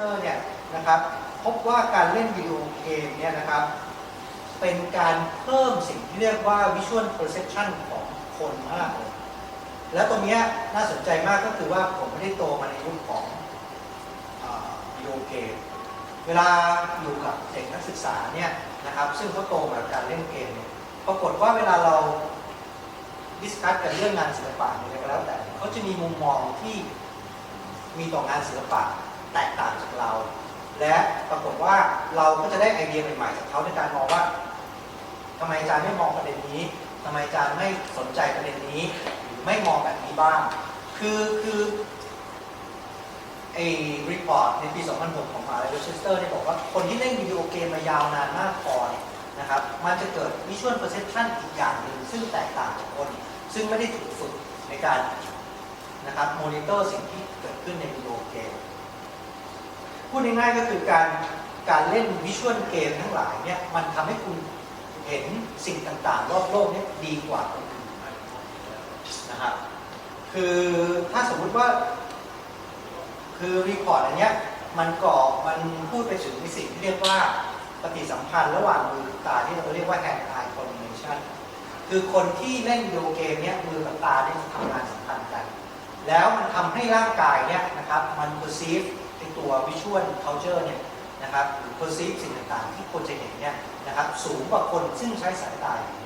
Register เนี่ยนะครับพบว่าการเล่นวิดีโอเกมเนี่ยนะครับเป็นการเพิ่มสิ่งที่เรียกว่า Visual Perception ของคนมากเลยแล้วตรงนี้น่าสนใจมากก็คือว่าผมไม่ได้โตมาในยุคของวิดีโอเกม เวลาอยู่กับเด็กนักศึกษาเนี่ยนะครับซึ่งเขาโตมากับการเล่นเกมเนี่ยปรากฏว่าเวลาเราดิสคัสกันเรื่องงานศิลปะอะไรก็แล้วแต่เขาจะมีมุมมองที่มีต่องานศิลปะ แตกต่างจากเรา และปรากฏว่าเราก็จะได้ไอเดียใหม่ๆจากเขาในการมองว่าทำไมอาจารย์ไม่มองประเด็นนี้ทำไมอาจารย์ไม่สนใจประเด็นนี้หรือไม่มองแบบนี้บ้าง คือคือไอ้รีพอร์ตในปี 2006 ของมหาลัยเวสเตอร์เนี่ยบอกว่าคนที่เล่นวิดีโอเกมมายาวนานมากพอเนี่ยนะครับ มันจะเกิด visual perception อีกอย่างหนึ่งซึ่งแตกต่างจากคน ซึ่งไม่ได้ถูกฝึกในการนะครับมอนิเตอร์สิ่งที่เกิดขึ้นในวิดีโอเกม พูดง่ายๆก็คือการการเล่นวิชวลเกมทั้งหลายเนี่ยมันทำให้คุณเห็นสิ่งต่างๆ รอบโลกเนี่ยดีกว่าคนอื่นนะครับคือถ้าสมมุติว่า คือรีพอร์ตอันเนี้ยมันก่อมันพูดไปถึงในสิ่งที่เรียกว่าปฏิสัมพันธ์ระหว่างมือกับตาที่เราเรียกว่า hand eye coordination คือคนที่เล่นวิดีโอเกมเนี่ยมือกับตาเนี่ยทำงานสัมพันธ์กัน แล้วมันทำให้ร่างกายเนี่ยนะครับมัน perceive ตัว visual culture เนี่ยนะครับหรือ perceive สิ่งต่างๆ ที่คนจะเห็นเนี่ยนะครับสูงกว่าคนซึ่งใช้สายตาอย่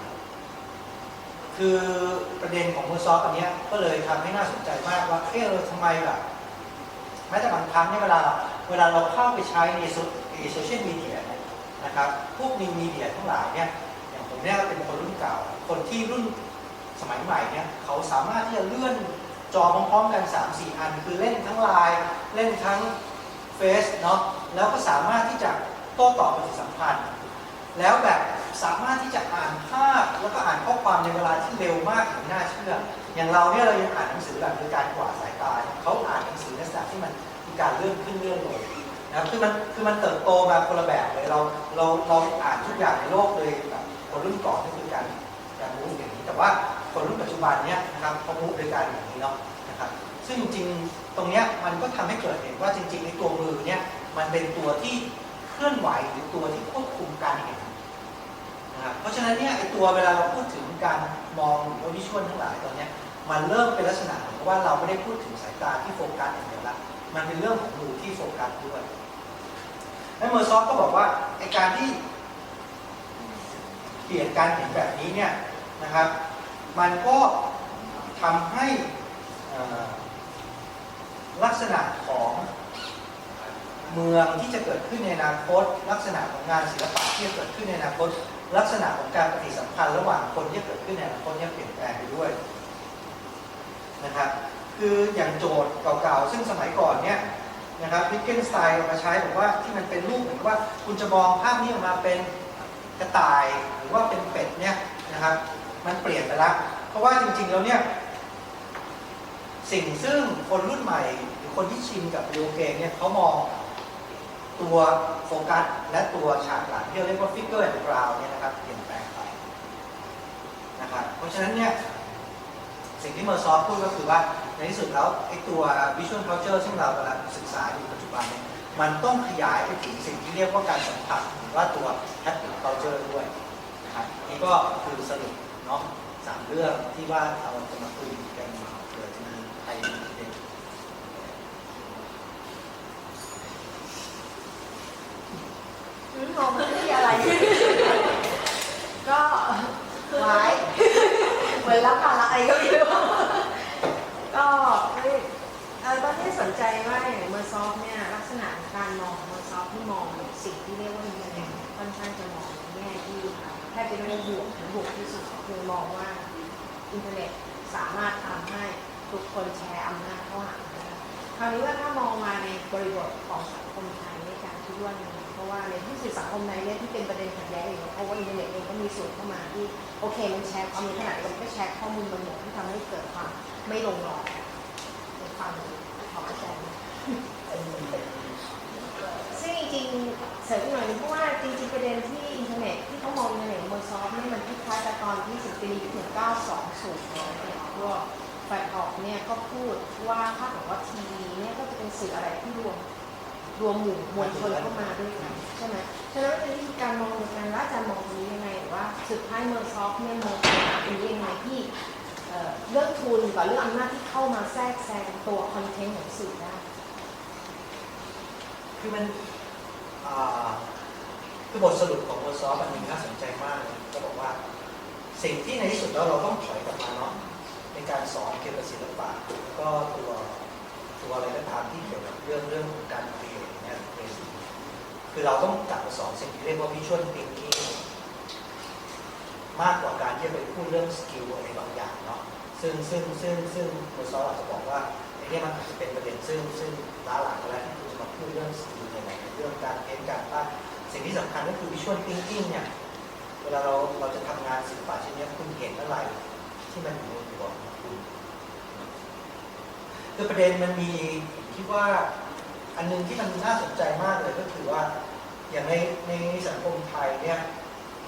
คือประเด็นของมือซอฟอันเนี้ยก็เลยทำให้น่าสนใจมากว่าเออทำไมแบบแม้แต่บางครั้งเนี่ยเวลาเวลาเราเข้าไปใช้ในโซเชียลมีเดียนะครับพวกนิวมีเดียทั้งหลายเนี่ยอย่างผมเนี่ยเป็นคนรุ่นเก่า คนที่รุ่นสมัยใหม่เนี่ยเขาสามารถที่จะเลื่อนจอพร้อมๆกัน 3 4 อัน คือเล่นทั้งไลน์เล่นทั้ง เฟซเนาะแล้วก็สามารถที่จะโต้ตอบปฏิสัมพันธ์ แล้วแบบสามารถที่จะอ่านภาพแล้วก็อ่านข้อความในเวลาที่เร็วมากอย่างน่าเชื่อ อย่างเราเนี่ยเรายังอ่านหนังสือแบบโดยการกวาดสายตาเขาอ่านหนังสือในลักษณะที่มันมีการเลื่อนขึ้นเลื่อนลงนะครับคือมันคือมันเติบโตมาคนละแบบเลยเราเราเราอ่านทุกอย่างในโลกเลยแบบคนรุ่นก่อนก็คือการการรู้อย่างนี้แต่ว่าคนรุ่นปัจจุบันเนี่ยนะครับเขารู้โดยการอย่างนี้เนาะนะครับซึ่งจริง ตรงเนี้ยมันก็ทำให้เกิดเห็นว่าจริงๆในตัวมือเนี่ยมันเป็นตัวที่เคลื่อนไหวหรือตัวที่ควบคุมการเห็นนะครับเพราะฉะนั้นเนี่ยไอตัวเวลาเราพูดถึงการมองหรือว่าวิชวลทั้งหลายตัวเนี้ยมันเริ่มเป็นลักษณะเหมือนว่าเราไม่ได้พูดถึงสายตาที่โฟกัสอย่างเดียวละมันเป็นเรื่องของมือที่โฟกัสด้วยและเมอร์ซอฟก็บอกว่าไอการที่เปลี่ยนการเห็นแบบนี้เนี่ยนะครับ มันก็ทำให้อ่อ ลักษณะของเมืองที่จะเกิดขึ้นในอนาคต ลักษณะของงานศิลปะที่จะเกิดขึ้นในอนาคต ลักษณะของการปฏิสัมพันธ์ระหว่างคนที่เกิดขึ้นในอนาคตเนี่ยเปลี่ยนแปลงไปด้วยนะครับคืออย่างโจทย์เก่าๆ ซึ่งสมัยก่อนเนี่ยนะครับวิกเกนสไตล์เอามาใช้บอกว่าที่มันเป็นรูปเหมือนว่าคุณจะมองภาพนี้ออกมาเป็นกระต่ายหรือว่าเป็นเป็ดเนี่ยนะครับมันเปลี่ยนไปแล้วเพราะว่าจริงๆแล้วเนี่ย สิ่งซึ่งคนรุ่นใหม่ หรือคนที่ชินกับวิดีโอเกมเนี่ยเขามองตัวโฟกัสและตัวฉากหลังที่เราเรียกว่าฟิกเกอร์แอนด์กราวเนี่ยนะครับเปลี่ยนแปลงไปนะครับเพราะฉะนั้นเนี่ยสิ่งที่เมอร์ซอฟพูดก็คือว่าในที่สุดแล้วไอ้ตัว Visual Culture ซึ่งเรากำลังศึกษาอยู่ปัจจุบันเนี่ยมันต้องขยายไปถึงสิ่งที่เรียกว่าการสัมผัสหรือว่าตัว Haptic Culture ด้วยนะครับนี่ก็คือสรุปเนาะสามเรื่องที่ว่าเราจะมาคุยกันเผื่อจะมีใครเด็ก อืมองมันที่อะไร ก็ไว้เหมือนรับภาระอะไรก็ไม่รู้ก็เออตอนที่สนใจว่าอย่างเมอร์ซอฟเนี่ยลักษณะของการมองเมอร์ซอฟที่มองสิ่งที่เรียกว่าอินเทอร์เน็ตค่อนข้างจะมองในแง่ที่แทบจะไม่ได้บวกหรือบวกที่สุดคือมองว่าอินเทอร์เน็ตสามารถทำให้ทุกคนแชร์อำนาจเข้าหาคราวนี้ว่าถ้ามองมาในบริบทของสังคมไทยในการคิดว่า รเพราะว่าในที่สุดสังคมไทยเนี่ยที่เป็นประเด็นขัดแย้งอยู่เพราะว่าอินเทอร์เน็ตเองก็มีส่วนเข้ามาที่โอเคมันแชร์ความมีขนาดมันก็แชร์ข้อมูลบางอย่างที่ทำให้เกิดความไม่ลงรอยในความของอาจารย์ซึ่งจริงๆเสริมหน่อยเพราะว่าจริงๆประเด็นที่อินเทอร์เน็ตที่เขามองอินเทอร์เน็ตมอซอฟนี่มันคล้ายๆกับตอนที่สิบปีถึง920เนี่ยพวกแฟนออกเนี่ยก็พูดว่าถ้าเกิดว่าทีวีเนี่ยก็จะเป็นสื่ออะไรที่รวม รวมหมู่มวลชนเข้ามาด้วยกันใช่ไหมฉะนั้นเป็นวิธีการมองในการว่าอาจารย์มองตรงนี้ยังไงหรือว่าสุดท้ายเมอร์ซอฟเนี่ยมองปัญหาตรงนี้ยังไงที่เรื่องทุนกับเรื่องอำนาจที่เข้ามาแทรกแซงตัวคอนเทนต์ของสื่อได้คือมันคือบทสรุปของเวอซอฟอันหนึงน่าสนใจมากเลยก็บอกว่าสิ่งที่ในที่สุดแล้วเราต้องถอยกลับมาเนาะในการสอนเกี่ยวกับศิลปะแล้วก็ตัวตัวอะไรก็ตามที่เกี่ยวกับเรื่องเรื่องของการเรีย คือเราต้องกลับมาสอนสิ่งที่เรียกว่า visual thinking มากกว่าการที่จะไปพูดเรื่องสกิลอะไรบางอย่างเนาะซึ่งซึ่งซึ่งซึ่งเวอร์ซออาจจะบอกว่าไอ้เนี่ยมันอาจจะเป็นประเด็นซึ่งซึ่งล้าหลังไปแล้วที่คุณจะมาพูดเรื่องสกิลในไหนเรื่องการเพ้นการปั้นสิ่งที่สำคัญก็คือ visual thinking เนี่ยเวลาเราเราจะทำงานศิลปะชิ้นเนี้ยคุณเห็นอะไรที่มันอยู่ในหัวของคุณคือประเด็นมันมีคิดว่าอันหนึงที่มันน่าสนใจมากเลยก็คือว่า อย่างในในสังคมไทยเนี่ย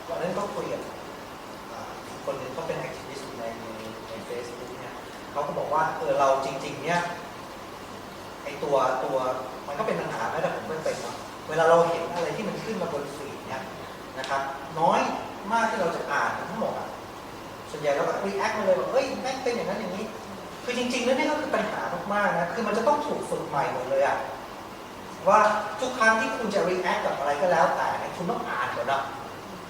วันนั้นก็คุยกับอ่าคนหนึ่งเขาเป็นแอคทิวิสต์ในในเฟซบุ๊กเนี่ยเขาก็บอกว่าเออเราจริง ๆ เนี่ยไอตัวตัวมันก็เป็นปัญหาแม้แต่ผมก็เป็นเนาะเวลาเราเห็นอะไรที่มันขึ้นมาบนฟีดเนี่ยนะครับ น้อยมากที่เราจะอ่านทั้งหมดอะส่วนใหญ่เราก็รีแอคมาเลยว่าเฮ้ยแม่งเป็นอย่างนั้นอย่างนี้ คือจริงๆแล้วนี่ก็คือปัญหามากๆนะคือมันจะต้องถูกฝึกใหม่หมดเลยอะ ว่าทุกครั้งที่คุณจะรีแอคกับอะไรก็แล้วแต่เนี่ยคุณต้องอ่านก่อนนะ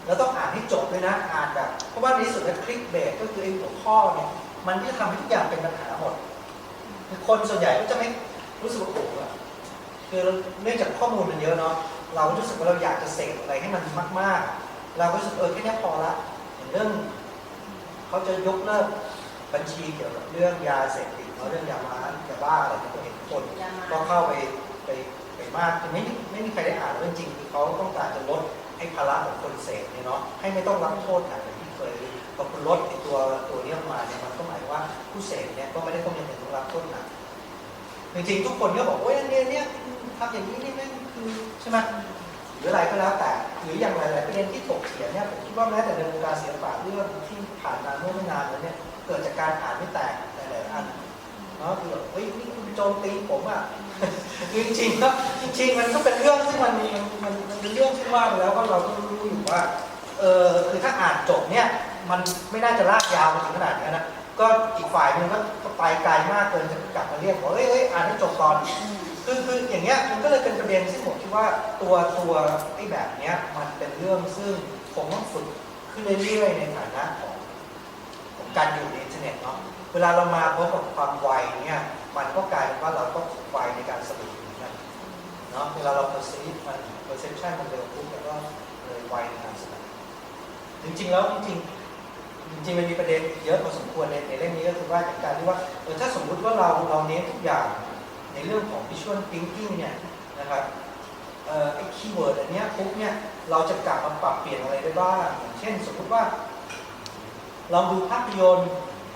แล้วต้องอ่านให้จบด้วยนะอ่านแบบเพราะว่าในที่สุดแล้วคลิกเบสก็คือไอ้หัวข้อเนี่ยมันที่จะทำให้ทุกอย่างเป็นปัญหาหมดคนส่วนใหญ่ก็จะไม่รู้สึกว่าโอ้โหอคือเนื่องจากข้อมูลมันเยอะเนาะเราก็รู้สึกว่าเราอยากจะเสกอะไรให้มันมาก ๆ เราก็รู้สึกเออแค่นี้พอละเรื่องเขาจะยกเลิกบัญชีเกี่ยวกับเรื่องยาเสพติดเรื่องยามายาบ้าอะไรที่เราเห็นคนก็เข้าไปไป ไปมากคือไม่มีไม่มีใครได้อ่านเรื่องจริงคือเขาต้องการจะลดให้ภาระของคนเสพเนี่ยเนาะให้ไม่ต้องรับโทษหนักอย่างที่เคยพอคุณลดไอ้ตัวตัวนี้ออกมาเนี่ยมันก็หมายว่าผู้เสพเนี่ยก็ไม่ได้ต้องยังต้องรับโทษหนักจริงๆทุกคนก็บอกว่าเนี่ยเนี่ยทำอย่างนี้นี่แม่งคือใช่ไหมหรืออะไรก็แล้วแต่หรืออย่างหลายๆประเด็นที่ถกเถียงเนี่ยผมคิดว่าแม้แต่ในวงการศิลปะเรื่องที่ผ่านมาเมื่อไม่นานแล้วเนี่ยเกิดจากการอ่านไม่แตกหลายๆอันเนาะคือแบบเฮ้ยนี่คุณโจมตีผมอะ จริงๆก็จริงๆมันก็เป็นเรื่องที่มันมันมันมันเป็นเรื่องที่ว่าไปแล้วก็เราก็รู้อยู่ว่าเออคือถ้าอ่านจบเนี่ยมันไม่น่าจะลากยาวมาถึงขนาดนี้นะก็อีกฝ่ายหนึงก็ไปไกลมากเกินจะกลับมาเรียกว่าเฮ้ยเฮ้ยอ่านให้จบก่อนคือคืออย่างเงี้ยมันก็เลยเป็นประเด็นซึ่งผมคิดว่าตัวตัวไอ้แบบเนี้ยมันเป็นเรื่องซึ่งคงต้องฝึกขึ้นเรื่อยๆในฐานะของของการอยู่ในอินเทอร์เน็ตเนาะเวลาเรามาพบกับความไวเนี่ย มันก็กลายเป็นว่าเราต้องฝึกไวในการสรุปเหมือนกันเนาะเวลาเรา perceive มัน perception มันเร็วปุ๊บแล้วก็เลยไวในการสรุปจริงๆแล้วจริงๆจริงๆมันมีประเด็นเยอะพอสมควรในในเรื่องนี้ก็คือว่าการที่ว่าเออถ้าสมมุติว่าเราเราเน้นทุกอย่างในเรื่องของ visual thinking เนี่ยนะครับเอ่อไอ้คีย์เวิร์ดอันเนี้ยปุ๊บเนี่ยเราจะกลับมาปรับเปลี่ยนอะไรได้บ้างอย่างเช่นสมมุติว่า ลองดูภาพยนตร์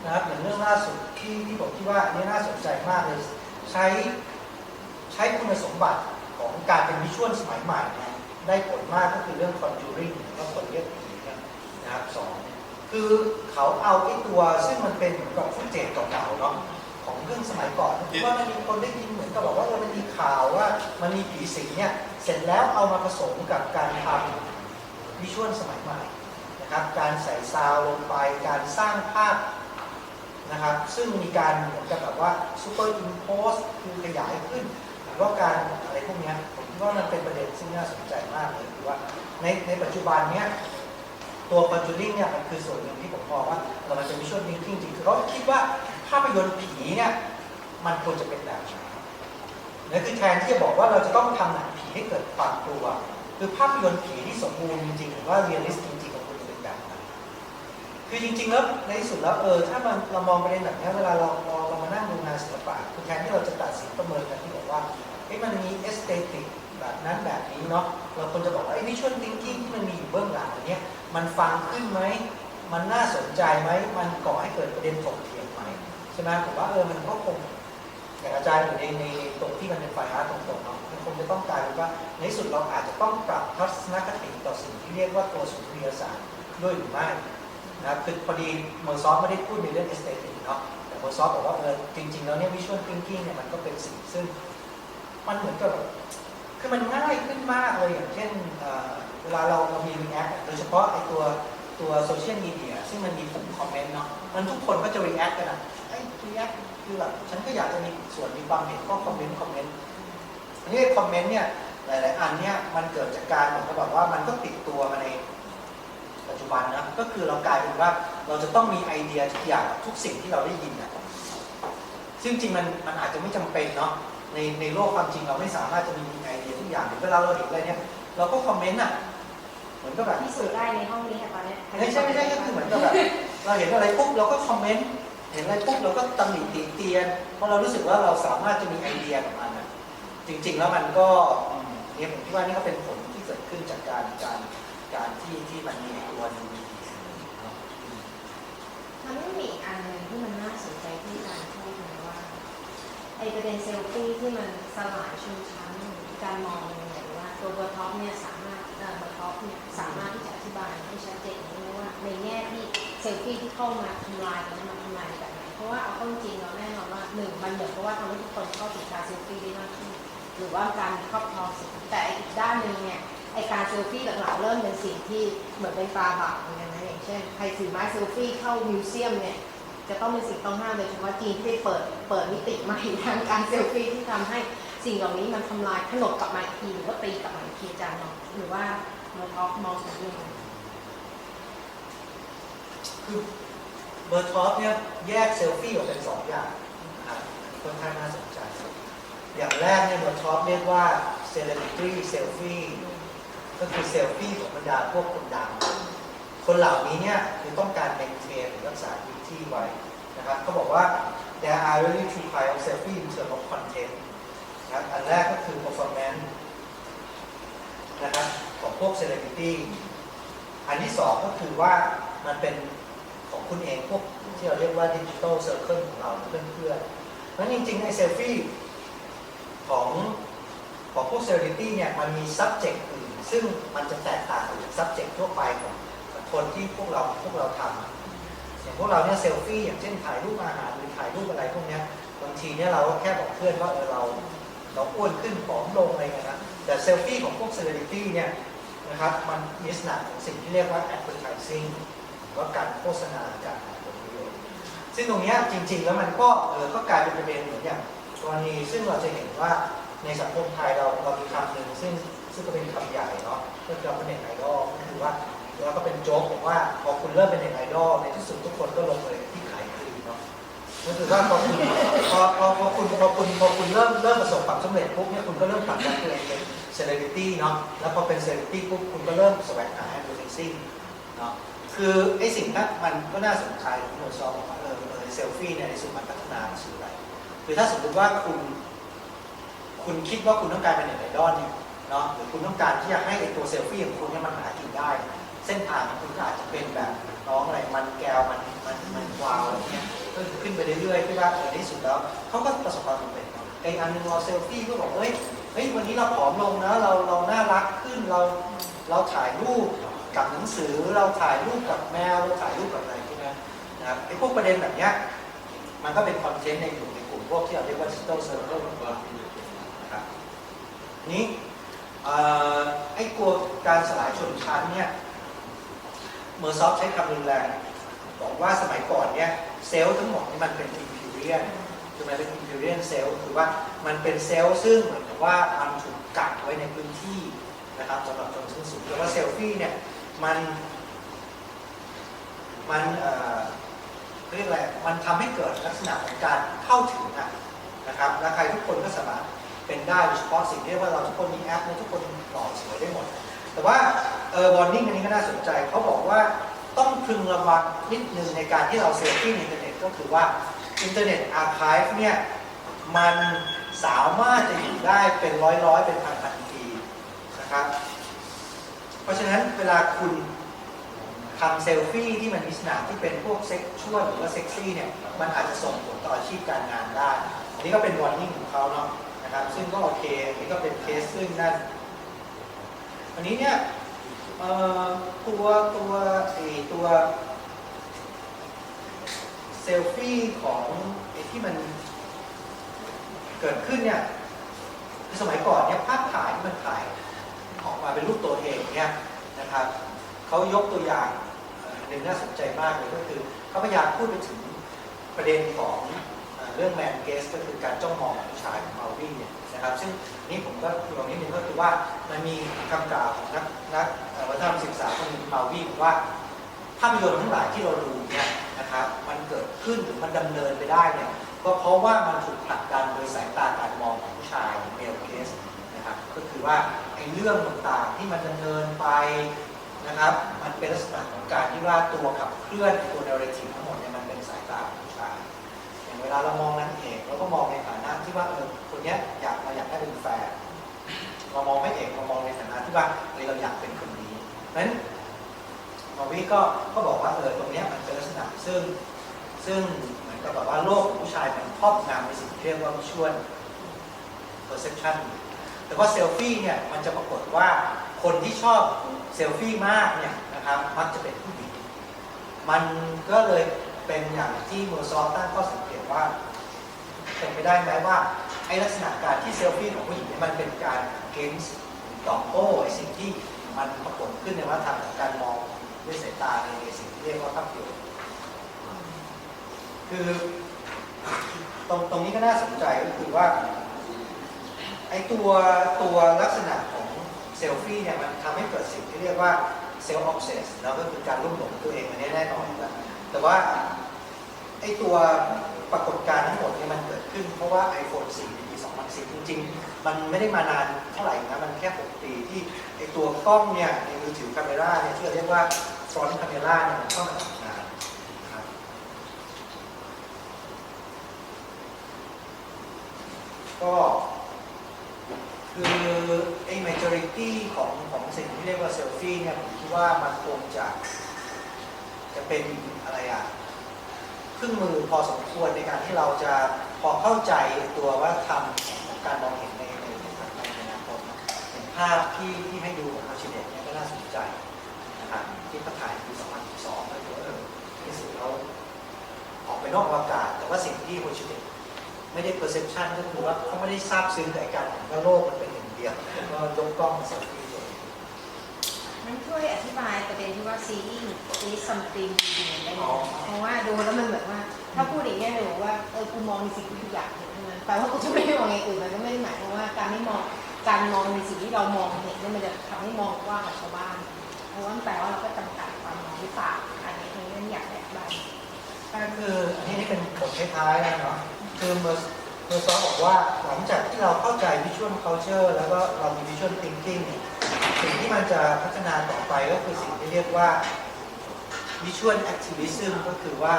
นะครับอย่างเรื่องล่าสุดที่ที่ผมคิดว่าอันนี้น่าสนใจมากเลยใช้ใช้คุณสมบัติของการเป็นวิชวลสมัยใหม่นี่ยได้ผลมากก็คือเรื่อง conjuring หรือว่าคนเรียกผีนี่ยนะครับสองคือเขาเอาไอ้ตัวซึ่งมันเป็นเหมือนกับฟุตเจตเก่าๆเนาะของเรื่องสมัยก่อนว่ามันมีคนได้ยินเหมือนกับบอกว่ามันมีข่าวว่ามันมีผีสิงเนี่ยเสร็จแล้วเอามาผสมกับการทำวิชวลสมัยใหม่นะครับการใส่ซาวลงไปการสร้างภาพ นะครับ ซึ่งมีการเหมือนกับแบบว่าซูเปอร์อินโพสคือขยายขึ้นหรือว่าการอะไรพวกนี้ผมคิดว่ามันเป็นประเด็นซึ่งน่าสนใจมากเลยคือว่าในในปัจจุบันเนี้ยตัวคอนจูริงเนี่ยมันคือส่วนหนึ่งที่ผมมองว่าเรามันเป็นวิชวล t ิ i งจริงๆคือเขาคิดว่าภาพยนตร์ผีเนี่ยมันควรจะเป็นแบบไหนนั่นคือแทนที่จะบอกว่าเราจะต้องทำหนังผีให้เกิดความกลัว คือภาพยนตร์ผีที่สมบูรณ์จริงๆหรือว่าเรียลลิสต์ คือจริงๆแล้วในที่สุดแล้วเออถ้ามันเรามองประเด็นแบบเนี้ยเวลาเราเราเรามานั่งดูงานศิลปะคือแทนที่เราจะตัดสินประเมินกันที่บอกว่าเอ้มันมีเอสเตติกแบบนั้นแบบนี้เนาะเราควรจะบอกว่าไอ้วิชวล thinking ที่มันมีอยู่เบื้องหลังอันเนี้ยมันฟังขึ้นไหมมันน่าสนใจไหมมันก่อให้เกิดประเด็นถกเถียงไหมใช่ไหมผมว่าเออมันก็คงอย่างอาจารย์อยู่ในในตรงที่มันเป็นฝ่ายอาร์ตตรงๆเนาะมันคงจะต้องกลายเป็นว่าในที่สุดเราอาจจะต้องปรับทัศนคติต่อสิ่งที่เรียกว่าตัวสุนทรียศาสตร์ด้วยหรือไม่ นะครับคือพอดีเมอร์ซอฟไม่ได้พูดในเรื่องเอสเตติกเนาะแต่เมอร์ซอฟบอกว่าเออจริง ๆ แล้วเนี่ยวิชวล t ิงกิ้งเนี่ยมันก็เป็นสิ่งซึ่งมันเหมือนกับแบบขึ้นมากเลยอย่างเช่นเวลาเราเรามี React โดยเฉพาะไอตัวตัวโซเชียลมีเดียซึ่งมันมีปุ่มคอมเมนต์เนาะมันทุกคนก็จะ React กันอะไอ้ React คือแบบฉันก็อยากจะมีส่วนมีความเห็นก็คอมเมนต์คอมเมนต์อันนี้คอมเมนต์เนี่ยหลาย ๆ อันเนี่ยมันเกิดจากการเหมือนกับแบบว่ามันก็ติดตัวมาใน ปัจจุบันนะก็คือเรากลายเป็นว่าเราจะต้องมีไอเดียทุกอย่างทุกสิ่งที่เราได้ยินอะซึ่งจริงๆมันมันอาจจะไม่จำเป็นเนาะในในโลกความจริงเราไม่สามารถจะมีไอเดียทุกอย่างเวลาเราเห็นอะไรเนี่ยเราก็คอมเมนต์อะเหมือนกับแบบที่สุดได้ในห้องนี้ค่ะตอนเนี้ยไม่ใช่ไม่ใช่ก็คือเหมือนกับแบบเราเห็นอะไรปุ๊บเราก็คอมเมนต์เห็นอะไรปุ๊บเราก็ตำหนิติเตียนเพราะเรารู้สึกว่าเราสามารถจะมีไอเดียกับมันอะจริง ๆ แล้วมันก็อืมเนี่ยผมคิดว่านี่ก็เป็นผลที่เกิดขึ้นจากการการ การที่ที่มันมีตัวนึงมันไม่มีอีกอันหนึงที่มันน่าสนใจที่อาจารย์พูดนะว่าไอประเด็นเซลฟี่ที่มันสลายชุนชั้นการมองอย่างไรว่าตัวเบอร์ท็อปเนี่ยสามารถเอ่อเบอร์ท็อปเนี่ยสามารถที่จะอธิบายให้ชัดเจนได้ว่าในแง่ที่เซลฟี่ที่เข้ามาทำลายมันมาทำลายแบบไหนเพราะว่าเอาเข้าจริงเราแน่นอนว่าหนึ่งมันเหมือนกับว่าทำให้ทุกคนเข้าถึงการเซลฟี่ได้มากขึ้นหรือว่าการครอบครองสิงแต่อีกด้านหนึ่งเนี่ย ไอการเซลฟี่หลังๆเริ่มเป็นสิ่งที่เหมือนเป็นตราบาปเหมือนกันนะอย่างเช่นใครถือไม้เซลฟี่เข้ามิวเซียมเนี่ยจะต้องเป็นสิ่งต้องห้ามโดยเฉพาะจีนที่ได้เปิดเปิดมิติใหม่ทางการเซลฟี่ที่ทำให้สิ่งเหล่านี้มันทำลายขนบกลับมาอีกทีหรือว่าตีกลับมาอีกทีอาจารย์มองหรือว่าเราท็อปมองถึงเรื่องนี้คือเบอร์ท็อปเนี่ยแยกเซลฟี่ออกเป็นสองอย่างนะครับค่อนข้างน่าสนใจ อย่างแรกเนี่ยเบอร์ท็อปเรียกว่า celebrity selfie ก็คือเซลฟี่ของบรรดาพวกคนดังคนเหล่านี้เนี่ยคือต้องการ maintain หรือรักษาพื้นที่ไว้นะครับเขาบอกว่า there are really two kinds of selfie in terms of content นะครับอันแรกก็คือ performance นะครับของพวก celebrity อันที่สองก็คือว่ามันเป็นของคุณเองพวกที่เราเรียกว่า digital circle ของเราเพื่อนๆเพราะฉะนั้นจริงๆในเซลฟี่ของของพวก celebrity เนี่ยมันมี subject อื่น ซึ่งมันจะแตกต่างจาก subject ทั่วไปของคนที่พวกเราพวกเราทำอย่างพวกเราเนี่ยเซลฟี่อย่างเช่นถ่ายรูปอาหารหรือถ่ายรูปอะไรพวกเนี้ยบางทีเนี่ยเราก็แค่บอกเพื่อนว่าเออเราเราอ้วนขึ้นผอมลงอะไรเงี้ยนะแต่เซลฟี่ของพวก celebrity เนี่ยนะครับมันมีลักษณะของสิ่งที่เรียกว่า advertising หรือว่าการโฆษณาการหาผลประโยชน์ซึ่งตรงเนี้ยจริง ๆ แล้วมันก็เออก็กลายเป็นประเด็นเหมือนอย่างกรณีซึ่งเราจะเห็นว่าในสังคมไทยเราเรามีคำหนึ่งซึ่ง ซึ่งก็เป็นคำใหญ่เนาะก็คือคำว่าเน็ตไอดอลก็คือว่าแล้วก็เป็นโจ๊กบอกว่าพอคุณเริ่มเป็นเน็ตไอดอลในที่สุดทุกคนก็ลงเลยที่ขายครีมเนาะก็คือว่าพอคุณพอพอพอคุณพอคุณพอคุณเริ่มเริ่มประสบความสำเร็จปุ๊บเนี่ยคุณก็เริ่มผลักดันตัวเองเป็นเซเลบริตี้เนาะแล้วพอเป็นเซเลบริตี้ปุ๊บคุณก็เริ่มแสวงหา advertising เนาะคือไอ้สิ่งนั้นมันก็น่าสนใจที่เราชอบอกว่าเออเออเซลฟี่เนี่ยในสุดมันพัฒนาสู่อะไรคือถ้าสมมติว่าคุณ คุณคิดว่าคุณต้องการเป็นเน็ตไอดอลเนี่ย เนาะหรือคุณต้องการที่จะให้ไอ้ตัวเซลฟี่ของคุณเนี่ยมันหากินได้ เส้นทางของคุณก็อาจจะเป็นแบบน้องอะไรมันแก้วมันมันมันวาวอะไรเงี้ยก็คือขึ้นไปเรื่อยๆที่ว่าเออในที่สุดแล้วเขาก็ประสบความสำเร็จเนาะแต่อีกอันหนึงเราเซลฟี่ก็บอกเฮ้ยเฮ้ยวันนี้เราผอมลงนะเราเราน่ารักขึ้นเราเราถ่ายรูปกับหนังสือเราถ่ายรูปกับแมวเราถ่ายรูปกับอะไรพวกนี้นะครับไอ้พวกประเด็นแบบเนี้ยมันก็เป็นคอนเทนต์ในอยู่ในกลุ่มพวกที่เราเรียกว่า digital circle นะครับนี้เอ่อ ไอ้กลัวการสลายชนชั้นเนี่ยเมอร์ซอฟใช้คำรุนแรงบอกว่าสมัยก่อนเนี่ยเซลล์ทั้งหมดนี่มันเป็น imperial คือมันเป็น imperial cell คือว่ามันเป็นเซลล์ซึ่งเหมือนกับว่ามันถูกกักไว้ในพื้นที่นะครับสำหรับชนชั้นสูงแต่ว่าเซลฟี่เนี่ยมันมันเอ่อเรียกอะไรมันทำให้เกิดลักษณะของการเข้าถึงนะครับและใครทุกคนก็สามารถ เป็นได้โดยเฉพาะสิ่งที่ว่าเราทุกคนมีแอปเนี่ยทุกคนหล่อสวยได้หมด แต่ว่าเออวอร์นิ่งอันนี้ก็น่าสนใจเขาบอกว่าต้องพึงระวังนิดนึงในการที่เราเซลฟี่ในอินเทอร์เน็ตก็คือว่าอินเทอร์เน็ตอาร์คีฟเนี่ยมันสามารถจะอยู่ได้เป็นร้อยร้อยเป็นพันพันปีนะครับ เพราะฉะนั้นเวลาคุณทำเซลฟี่ที่มันมีสนามที่เป็นพวกเซ็กชวลหรือว่าเซ็กซี่เนี่ยมันอาจจะส่งผลต่ออาชีพการงานได้ อันนี้ก็เป็นวอร์นิ่งของเขาเนาะ นะครับ ซึ่งก็โอเคอันนี้ก็เป็นเคสซึ่งนั่นอันนี้เนี่ยตัวตัวไอตัวเซลฟี่ของไอที่มันเกิดขึ้นเนี่ยสมัยก่อนเนี่ยภาพถ่ายที่มันถ่ายออกมาเป็นรูปตัวเองเนี่ยนะครับเขายกตัวอย่างหนึ่งน่าสนใจมากเลยก็คือเขาพยายามพูดไปถึงประเด็นของ เรื่องแมนเกสก็คือการจ้องมองของผู้ชายของมาวิ่งเนี่ยนะครับ ซึ่งนี่ผมก็ลองนิดนึงก็คือว่ามันมีคำกล่าวของนักนักวัฒนธรรมศึกษาคนหนึ่งมาวิ่งว่าภาพยนตร์ทั้งหลายที่เราดูเนี่ยนะครับมันเกิดขึ้นหรือมันดำเนินไปได้เนี่ยก็เพราะว่ามันถูกผลักดันโดยสายตาการมองของผู้ชายเมลเคสนะครับก็คือว่าไอ้เรื่องต่างๆที่มันดำเนินไปนะครับ มันเป็นลักษณะของการที่ว่าตัวขับเคลื่อนตัวนาร์ทีฟทั้งหมดเนี่ย เวลาเรามองนางเอกเราก็มองในฐานะที่ว่าเออคนนี้อยากมาอยากได้เป็นแฟนเรามองไม่เอกเรามองในฐานะที่ว่าเฮ้ยเราอยากเป็นคนนี้เพราะฉะนั้นมอวิก็ก็บอกว่าเออตรงนี้มันเป็นลักษณะซึ่งซึ่งเหมือนกับแบบว่าโลกของผู้ชายมันครอบงำในสิ่งที่เรียกว่าวิชวล perception แต่ว่าเซลฟี่เนี่ยมันจะปรากฏว่าคนที่ชอบเซลฟี่มากเนี่ยนะครับมักจะเป็นผู้หญิงมันก็เลยเป็นอย่างที่เมอร์ซอฟตั้งข้อสัง ว่าเป็นไปได้ไหมว่าไอ้ลักษณะการที่เซลฟี่ของผู้หญิงเนี่ยมันเป็นการ against ตอบโต้ไอ้สิ่งที่มันปรากฏขึ้นในวัฒนธรรมของการมองด้วยสายตาในสิ่งที่เรียกว่าภาพยนตร์คือตรงตรงนี้ก็น่าสนใจก็คือว่าไอ้ตัวตัวลักษณะของเซลฟี่เนี่ยมันทำให้เกิดสิ่งที่เรียกว่าเซลล์ออฟเซสแล้วก็คือการรุ่มหลงตัวเองอันนี้แน่นอนอยู่แล้วแต่ว่าไอตัว ปรากฏการณ์ทั้งหมดเนี่ยมันเกิดขึ้น เพราะว่า iPhone 4 ในปี 2010 จริง ๆ มันไม่ได้มานานเท่าไหร่นะ มันแค่ 6 ปีที่ไอตัวกล้องเนี่ยในมือถือคาเมราเนี่ยที่เราเรียกว่า front camera เนี่ยมันเข้ามาทำงานนะครับก็คือไอ้ majority ของของสิ่งที่เรียกว่าเซลฟี่เนี่ยผมคิดว่ามันคงจะจะเป็นอะไรอะ เครื่องมือพอสมควรในการที่เราจะพอเข้าใจตัวว่าทำของการมองเห็นในในในอนาคตเห็นภาพที่ที่ให้ดูของอาชิเดตเนี่ยก็น่าสนใจนะครับที่เขาถ่ายปี2012แล้วถือว่าเออที่สุดแล้วออกไปนอกอวกาศ แต่ว่าสิ่งที่โฮชิเดตไม่ได้ perception ก็คือว่าเขาไม่ได้ทราบซึ้งกับการเห็นว่าโลกมันเป็นอย่งเดียวก็ยกกล้องมาเซลฟี่ตัวเอง มันช่วยอธิบายประเด็นที่ว่า seeing is something you do ได้ไหมเพราะว่าดูแล้วมันเหมือนว่า ถ้าพูดอย่างนี้ยเลยบอกว่าเออกูมองในสิ่งที่กูอยากเห็นเท่านั้นแปลว่ากูจะไม่มองอย่างอื่นมันก็ไม่ได้หมายความว่าการไม่มองการมองในสิ่งที่เรามองเห็นเนี่ยมันจะทำให้มองกว้างกับชาวบ้านเพราะว่ามันแปลว่าเราก็จำกัดความมองหรือเปล่าอันนี้ตรงนี้ไม่อยากอธิบายก็คืออันนี้นี่เป็นบทท้ายๆนะเนาะคือเมอร์เมอร์ซอฟบอกว่าหลังจากที่เราเข้าใจ visual culture แล้วก็เรามี visual thinking เนี่ย สิ่งที่มันจะพัฒนาต่อไปก็คือสิ่งที่เรียกว่า visual activism ก็คือว่า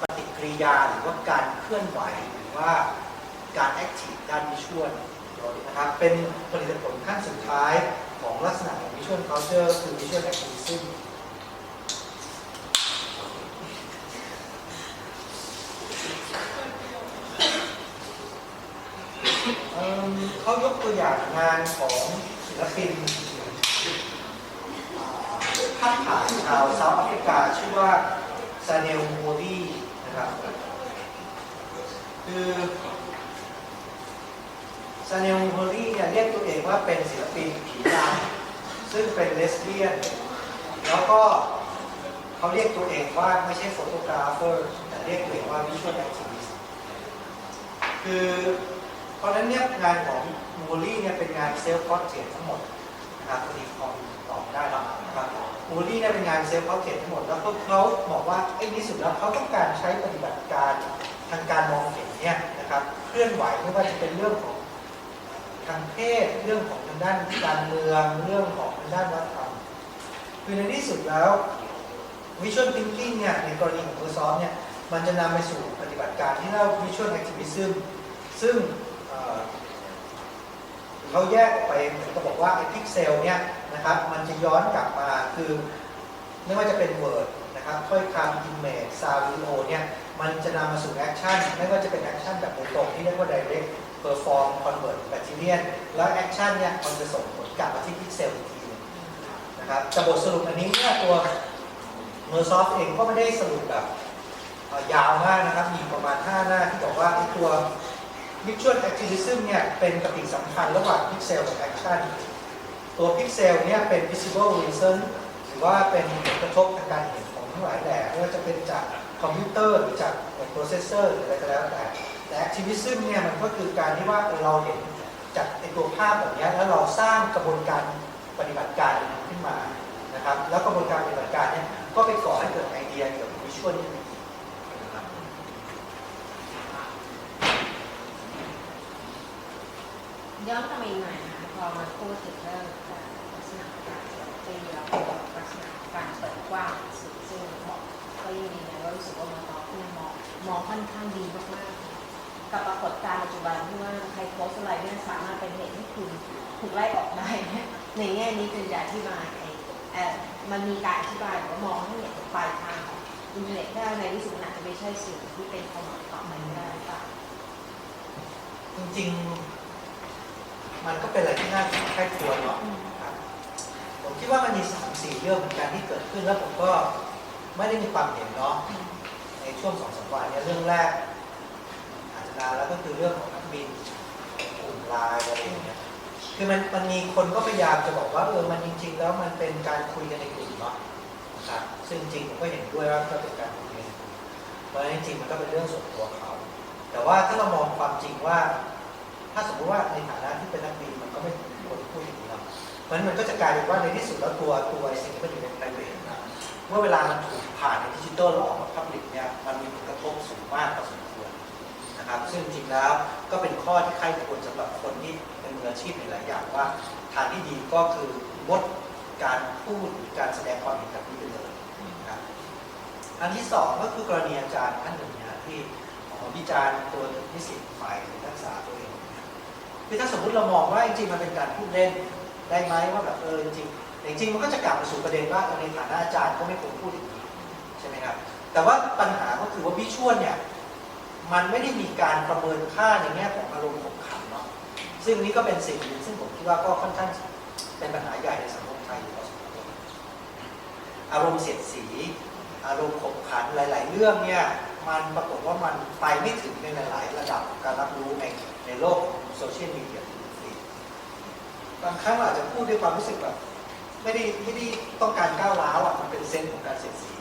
ปฏิกิริยาหรือว่าการเคลื่อนไหวหรือว่าการ active ด้าน visual นะครับเป็นผลิตผลขั้นสุดท้ายของลักษณะของ visual culture คือ visual activism เอิ่มเขายกตัวอย่างงานของศิลปินาพถ่ายชาวเซาท์แอฟริกาชื่อว่าซาเนลโมดีนะครับคือซาเนลโมดีเนี่ยเรียกตัวเองว่าเป็นศิลปินผีดำซึ่งเป็นเลสเบี้ยน แล้วก็เขาเรียกตัวเองว่าไม่ใช่โฟโตกราฟเฟอร์แต่เรียกตัวเองว่าวิชวลแอคทิวิสต์คือเพราะนั้นเนี่ยงานของมูลี่เนี่ยเป็นงานเซลฟ์พอร์เทรตทั้งหมดนะครับตัวนี้คอมตอบได้แล้วนะครับ มูลี่เนี่ยเป็นงานเซลฟ์พอร์เทรตทั้งหมด แล้วเขาบอกว่าไอ้ที่สุดแล้วเขาต้องการใช้ปฏิบัติการทางการมองเห็นเนี่ยนะครับเคลื่อนไหวไม่ว่าจะเป็นเรื่องของทางเพศเรื่องของทางด้านการเมืองเรื่องของทางด้านวัฒนธรรมคือในที่สุดแล้ว Visual Thinking เนี่ยในกรณีของ Microsoft เนี่ยมันจะนำไปสู่ปฏิบัติการที่เรียกว่า Visual Activism ซึ่งเอ่อเขาแยกออกไปเหมือนกับบอกว่าไอ้พิกเซลเนี่ย นะครับ มันจะย้อนกลับมาคือไม่ว่าจะเป็น Word นะครับถ้อยคำ Image Sound Video เนี่ยมันจะนำมาสู่แอคชั่นไม่ว่าจะเป็นแอคชั่นแบบตรงที่เรียกว่า Direct Perform Convert Bacterian แล้วแอคชั่นเนี่ยมันจะส่งผลกลับมาที่พิกเซลอีกทีนึงนะครับแต่บทสรุปอันนี้เนี่ยตัว m i r s o f t เองก็ไม่ได้สรุปแบบยาวมากนะครับ มีประมาณ 5 หน้าที่บอกว่าไอ้ตัว Visual Activism เนี่ยเป็นปฏิสัมพันธ์ระหว่าง Pixel กับ Action ตัวพิกเซลเนี่ยเป็น visible reason หรือว่าเป็นผลกระทบทางการเห็นของทั้งหลายแหล่ไม่ว่าจะเป็นจากคอมพิวเตอร์หรือจากโปรเซสเซอร์หรืออะไรก็แล้วแต่ แต่ activism เนี่ยมันก็คือการที่ว่าเราเห็นจากไอตัวภาพแบบนี้แล้วเราสร้างกระบวนการปฏิบัติการขึ้นมานะครับแล้วกระบวนการปฏิบัติการเนี่ยก็ไปก่อให้เกิดไอเดียเกี่ยวกับวิชวลนี่ย้อนกลับมาอีกหน่อยนะคะพอมาพูดถึงเรื่องลักษณะการตีแล้วก็ลักษณะ การเปิดกว้างสู่ซึ่งบอกก็ยังมีนะว่ารู้สึกว่ามันตอบเนี่ยมองมองค่อนข้างดีมากๆ กับปรากฏการณ์ปัจจุบันที่ว่าใครโพสต์อะไรเนี่ยสามารถเป็นเหตุให้คุณถูกไล่ออกได้ ในแง่นี้คือจะอธิบาไอ้เออมันมีการอธิบายหรือว่ามองให้เห็นปลายทางของอินเทอร์เน็ตได้ในที่สุดมันอาจจะไม่ใช่สิ่งที่เป็นความหมายต่อไปได้หรือเปล่าจริงๆ มันก็เป็นอะไรที่น่าใคร่ควญเนาะครับผมคิดว่ามันมีสาม สี่เรื่องเหมือนกันที่เกิดขึ้นแล้วผมก็ไม่ได้มีความเห็นเนาะในช่วงสองสามวันเนี่ยเรื่องแรกอาจจะนานแล้วก็คือเรื่องของนักบินกลุ่มลน์อะไรอย่างเงี้ยคือมันมันมีคนก็พยายามจะบอกว่าเออมันจริง ๆ แล้วมันเป็นการคุยกันในกลุ่มเนาะครับซึ่งจริงผมก็เห็นด้วยว่าก็เป็นการคุยกันในกลุ่มเพราะฉะนั้นจริงๆมันก็เป็นเรื่องส่วนตัวเขา แต่ว่าถ้าเรามองความจริงว่า ถ้าสมมติว่าในฐานะที่เป็นนักบินมันก็ไม่ควรพูดอย่างนี้ เพราะฉะนั้นมันก็จะกลายเป็นว่าในที่สุดแล้วตัวตัวไอ้สิ่งที่มันอยู่ใน private นะเมื่อเวลามันถูกผ่านในดิจิตอลแล้วออกมา public เนี่ยมันมีผลกระทบสูงมากพอสมควรนะครับ ซึ่งจริงแล้วก็เป็นข้อที่ใครควรสำหรับคนที่เป็นมืออาชีพในหลายอย่างว่า ทางที่ดีก็คืองดการพูดหรือการแสดงความเห็นแบบนี้ไปเลยนะครับอันที่สองก็คือกรณีอาจารย์ท่านหนึ่งเนยที่ออกมาวิจารณ์ตัวนิสิตฝ่ายนักศึกษาตัวเองคือถ้าสมมุติเรามองว่าจริงๆมันเป็นการพูดเล่น ได้ไหมว่าแบบเออจริงๆแต่จริงมันก็จะกลับมาสู่ประเด็นว่าในฐานะอาจารย์ก็ไม่ควรพูดอย่างนี้ใช่ไหมครับแต่ว่าปัญหาก็คือว่าวิชวลเนี่ยมันไม่ได้มีการประเมินค่าในแง่ของอารมณ์ขบขันเนาะซึ่งนี่ก็เป็นสิ่งหนึ่งซึ่งผมคิดว่าก็ค่อนข้างเป็นปัญหาใหญ่ในสังคมไทยอยู่พอสมควรอารมณ์เสียดสีอารมณ์ขบขันหลาย ๆ เรื่องเนี่ยมันปรากฏว่ามันไปไม่ถึงในหลาย ๆ ระดับการรับรู้ในในโลกของโซเชียลมีเดีย บางครั้งเราอาจจะพูดด้วยความรู้สึกแบบไม่ได้ไม่ได้ต้องการก้าวร้าวอะมันเป็นเซนส์ของการเสียดสี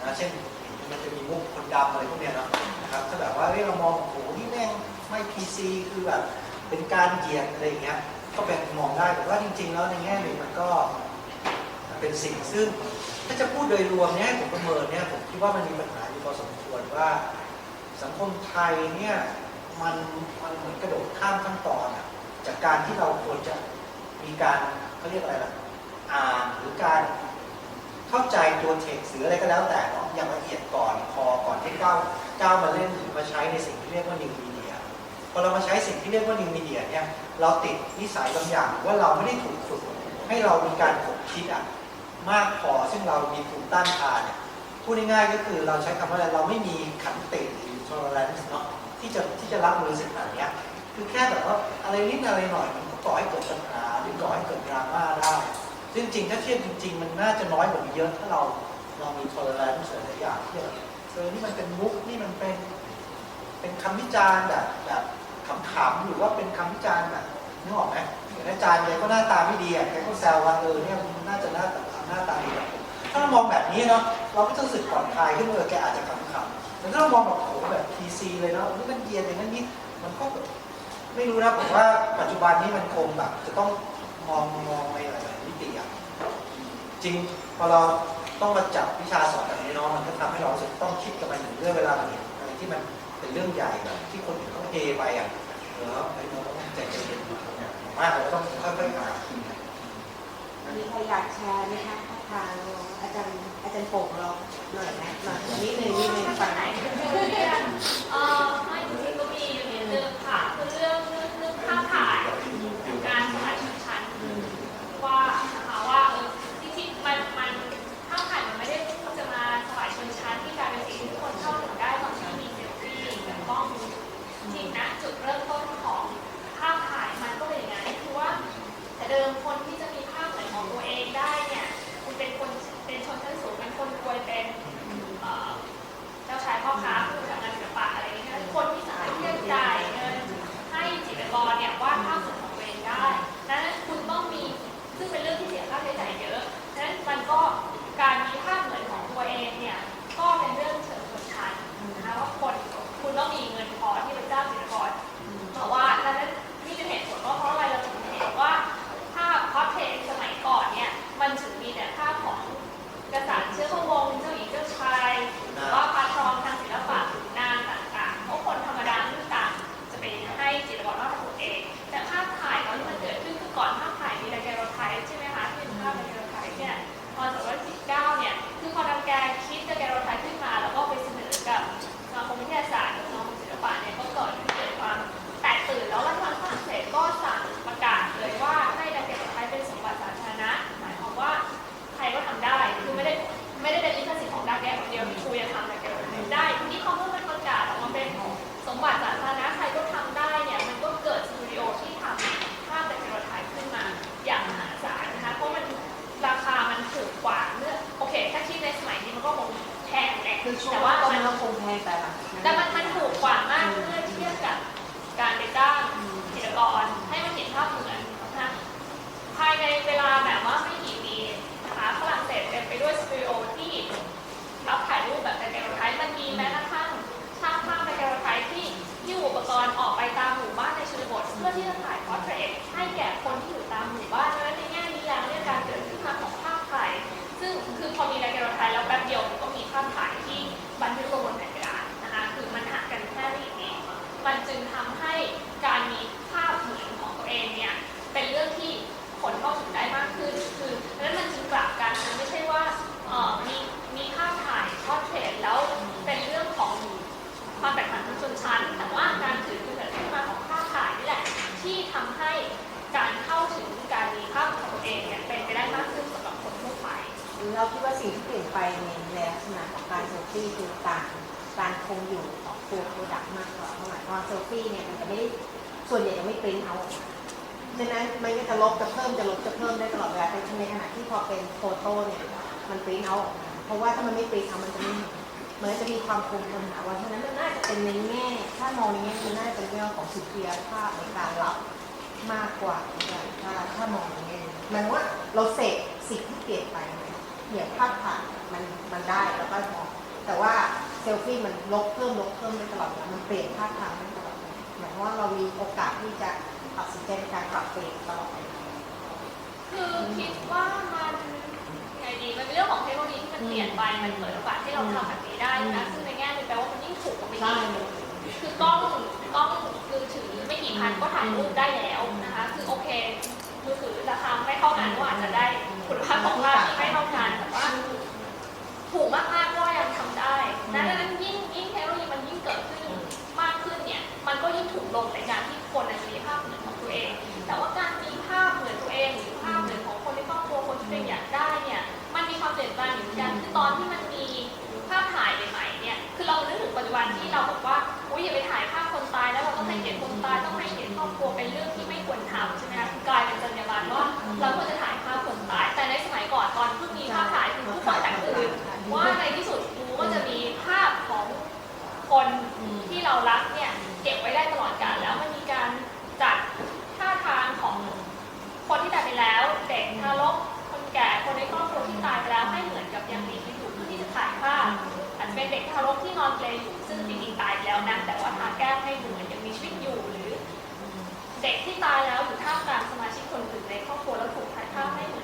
นะเช่นมันจะมีมุกคนดำอะไรพวกเนี้ยเนาะนะครับถ้าแบบว่าเฮ้ยเรามองโอ้โหนี่แม่งไม่พีซีคือแบบเป็นการเหยียดอะไรอย่างเงี้ยก็เป็นมองได้แต่ว่าจริง ๆ แล้วในแง่หนึ่งมันก็เป็นสิ่งซึ่ง ถ้าจะพูดโดยรวมเนี่ยผมประเมินเนี่ยผมคิดว่ามันมีปัญหาอยู่พอสมควรว่า สังคมไทยเนี่ยมันมันเหมือนกระโดดข้ามขั้นตอนอะจากการที่เราควรจะ มีการเขาเรียกอะไรล่ะอ่านหรือการเข้าใจตัวเท็กซ์หรืออะไรก็แล้วแต่เนาะอย่างละเอียดก่อนพอก่อนที่ก้าวก้าวมาเล่นหรือมาใช้ในสิ่งที่เรียกว่านิวมีเดียพอเรามาใช้สิ่งที่เรียกว่านิวมีเดียเนี่ยเราติดนิสัยบางอย่างหรือว่าเราไม่ได้ถูกฝึกให้เรามีการขบคิดอะมากพอซึ่งเรามีภูมิต้านทานเนี่ยพูดง่ายๆก็คือเราใช้คำว่าอะไรเราไม่มีขันติหรือ tolerance เนาะที่จะที่จะรับมือสิ่งเหล่านี้คือแค่แบบว่าอะไรนิดอะไรหน่อยมันก็ก่อให้เกิดปัญหา หรือก่อให้เกิดดราม่าได้ ซึ่งจริงถ้าเทียบจริง ๆ มันน่าจะน้อยกว่านี้เยอะ ถ้าเราเรามี tolerance หลายอย่างที่แบบเออนี่มันเป็นมุกนี่มันเป็น เป็นคำวิจารณ์แบบแบบขำๆหรือว่าเป็นคำวิจารณ์แบบนึกออกไหมอย่างอาจารย์แกก็หน้าตาไม่ดีอะแกก็แซวว่าเออเนี่ยมันน่าจะหน้าตาหน้าตาดีแบบถ้าเรามองแบบนี้เนาะเราก็จะรู้สึกผ่อนคลายขึ้นเออแกอาจจะขำๆแต่ถ้าเรามองแบบโหแบบทีซีเลยเนาะนี่มันเยียนอย่างนั้นนี่มันก็แบบไม่รู้นะผมว่าปัจจุบันนี้มันคงแบบจะต้อง มองมองในหลายๆมิติอะจริงพอเราต้องมาจับวิชาสอนแบบนี้เนาะมันก็ทำให้เราสึกต้องคิดกับมันอยู่เรื่องเวลามันเห็นอะไรที่มันเป็นเรื่องใหญ่แบบที่คนอื่นเขาเฮไปอะเออไอ้เราต้องใจเย็นๆเนี่ยมากเราต้องค่อยๆหามีใครอยากแชร์ไหมคะทางอาจารย์อาจารย์โป่งเราหน่อยนะหน่อยนิดนึงนิดนึงฝั่งไหน ช้ยพ่อค้าผู้ทำงานศิลปะอะไรเงี้ยคนที่สามารถที่จะจ่ายเงินให้จิตรกรเนี่ยวาดภาพสวยของตัวเองได้ดังนั้นคุณต้องมีซึ่งเป็นเรื่องที่เสียค่าใช้จ่ายเยอะดังนั้นมันก็การมีภาพเหมือนของตัวเองเนี่ยก็เป็นเรื่องเชิงสุดท้ายนะคะว่าคนคุณต้องมีเงิน ชั้น แต่ว่าการถือเกิดขึ้นมาของภาพถ่ายนี่แหละ ที่ทำให้การเข้าถึงการมีภาพของตัวเองเนี่ยเป็นไปได้มากขึ้นสำหรับคนทั่วไปเราคิดว่าสิ่งที่เปลี่ยนไปในลักษณะของการเซลฟี่คือการการคงอยู่ของตัวโปรดักต์มากกว่าเพราะหมายความเซลฟี่เนี่ยมันจะไม่ได้ส่วนใหญ่จะไม่ปริ้นเอาออกมาฉะนั้นมันก็จะลบจะเพิ่มจะลบจะเพิ่มได้ตลอดเวลาแต่ในขณะที่พอเป็นโฟโต้เนี่ยมันปริ้นเอาออกมาเพราะว่าถ้ามันไม่ปริ้นเอามันจะไม่เห็น มันจะมีความคงทนหาว่าฉะนั้นมันน่าจะเป็นในแง่ ถ้ามองในแง่มันน่าจะเป็นเรื่องของสุริยภาพในการรับมากกว่าถ้าถ้ามองในแง่หมันว่าเราเสพสิ่งที่เปลี่ยนไปไหมเนี่ยภาพถ่ายมันมันได้แล้วก็มองแต่ว่าเซลฟี่มันลบเพิ่มลบเพิ่มได้ตลอดมันเปลี่ยนท่าทางได้ตลอดเหมายว่าเรามีโอกาสที่จะตัดสินใจในการปรับเปลี่ยนตลอดคือคิดว่ามัน ดีมันเป็นเรื่องของเทคโนโลยีที่มันเปลี่ยนไปมันเปิดโอกาสให้เราทำแบบนี้ได้นะซึ่งในแง่หนึงแปลว่ามันยิ่งถูกกว่าไปใช่อีกคือกล้องกล้องมือถือไม่กี่พันก็ถ่ายรูปได้แล้วนะคะ คือโอเคมือถือราคาไม่เท่ากันก็อาจจะได้คุณภาพของภาพที่ไม่เท่ากันแต่ว่าถูกมาก มันมีความเปลี่ยนแปลงอยู่เหมือนกันคือตอนที่มันมีภาพถ่ายใหม่ๆเนี่ย คือเรานึกถึงปัจจุบันที่เราบอกว่าอุ้ยอย่าไปถ่ายภาพคนตายแล้วเราต้องให้เกียรติคนตายต้องให้เกียรติครอบครัวเป็นเรื่องที่ไม่ควรทำใช่ไหมคะคือกลายเป็นจรรยาบรรณว่าเราควรจะถ่ายภาพคนตาย แต่ในสมัยก่อนตอนเพิ่งมีภาพถ่ายคือผู้คนแตกตื่นว่าในที่สุดกูก็จะมีภาพของคนที่เรารักเนี่ยเก็บไว้ได้ตลอดกาลแล้วมันมีการจัดท่าทางของคนที่ตายไปแล้ว เด็กทารกคนแก่คนในครอบครัว ตายไปแล้วให้เหมือนกับยังมีชีวิตอยู่เพื่อที่จะถ่ายภาพอาจจะเป็นเด็กทารกที่นอนเปลอยู่ ซึ่งจริงๆตายไปแล้วนะแต่ว่าทาแก้ให้ดูเหมือนยังมีชีวิตอยู่หรือ เด็กที่ตายแล้วอยู่ท่ามกลางสมาชิกคนอื่นในครอบครัวแล้วถูกถ่ายภาพให้เหมือน